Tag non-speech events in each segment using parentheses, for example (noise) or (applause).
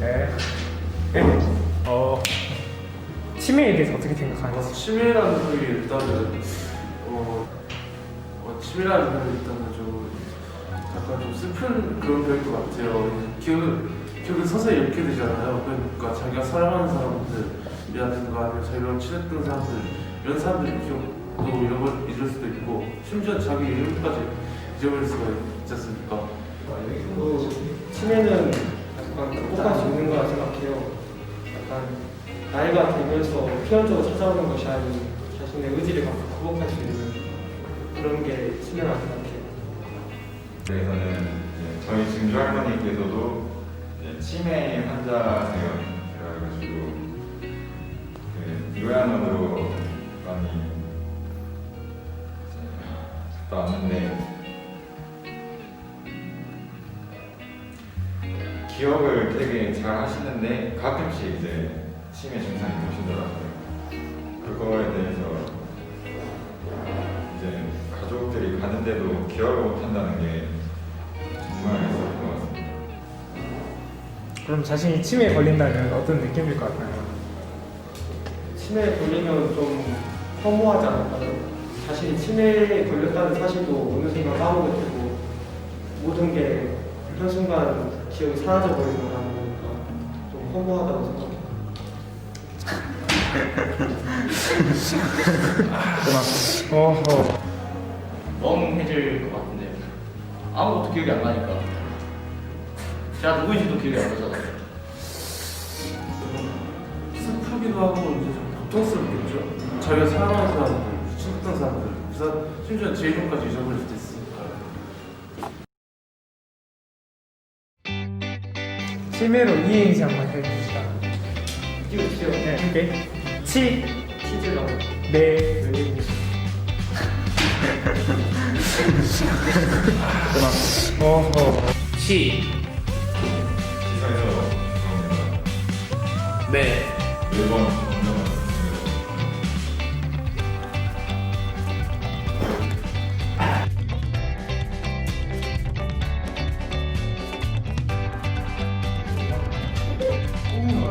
네. 네. 어, 치매에 대해서 어떻게 어, 생각하는지. 치매라는 소리 일단은 어, 어 치매라는 건 일단은 좀 약간 좀 슬픈 그런 병인 것 같아요. 기억 기억이 서서히 잃게 되잖아요. 그러니까 자기가 사랑하는 사람들이라든가 아니면 자기가 친했던 사람들 이런 사람들의 기억도 잃어 잊을 수도 있고 심지어 자기 이름까지 잊어버릴 수가 있지 않습니까? 또 치매는 약간 극복할 수 있는 거라 생각해요. 약간 나이가 들면서 필연적으로 찾아오는 것이 아닌 자신의 의지를 갖고 극복할 수 있는 그런 게 치매라 생각해요. 그래서는 이제 저희 증조 할머니께서도 치매 환자세요. 그래가지고 그 요양원으로 많이 왔는데 기억을 되게 잘 하시는데 가끔씩 이제 치매 증상이 오시더라고요. 그거에 대해서 이제 가족들이 가는데도 기억을 못 한다는 게 정말 슬픈 것 같습니다. 그럼 자신이 치매에 걸린다면 어떤 느낌일 것 같나요? 치매에 걸리면 좀 허무하지 않을까요? 자신이 치매에 걸렸다는 사실도 어느 순간 까먹게 되고 모든 게 한순간 기억이 사라져 버리는 거라는 거니까 좀 허무하다고 생각해요. (laughs) 어허. 멍해질 것 같은데 아무것도 기억이 안 나니까 제가 누구인지도 기억이 안 나잖아요 슬프기도 하고 이제 좀 고통스럽겠죠. 자기가 사랑하는 사람들, 친했던 사람들, 그 사람 심지어 제 이름까지 잊어버릴 수도 있으니 까. 치매로 이행시 한번 해봅시다. 띄우치요. 네, 함께. 치, 치즈가 네, 왜 어허. 시, 시사에서 죄송합니다. 매, 매번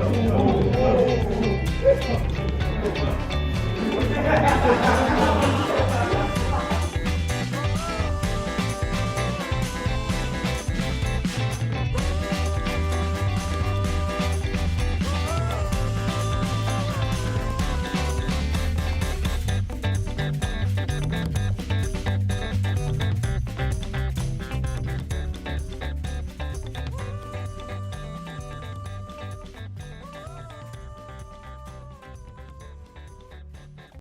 Oh,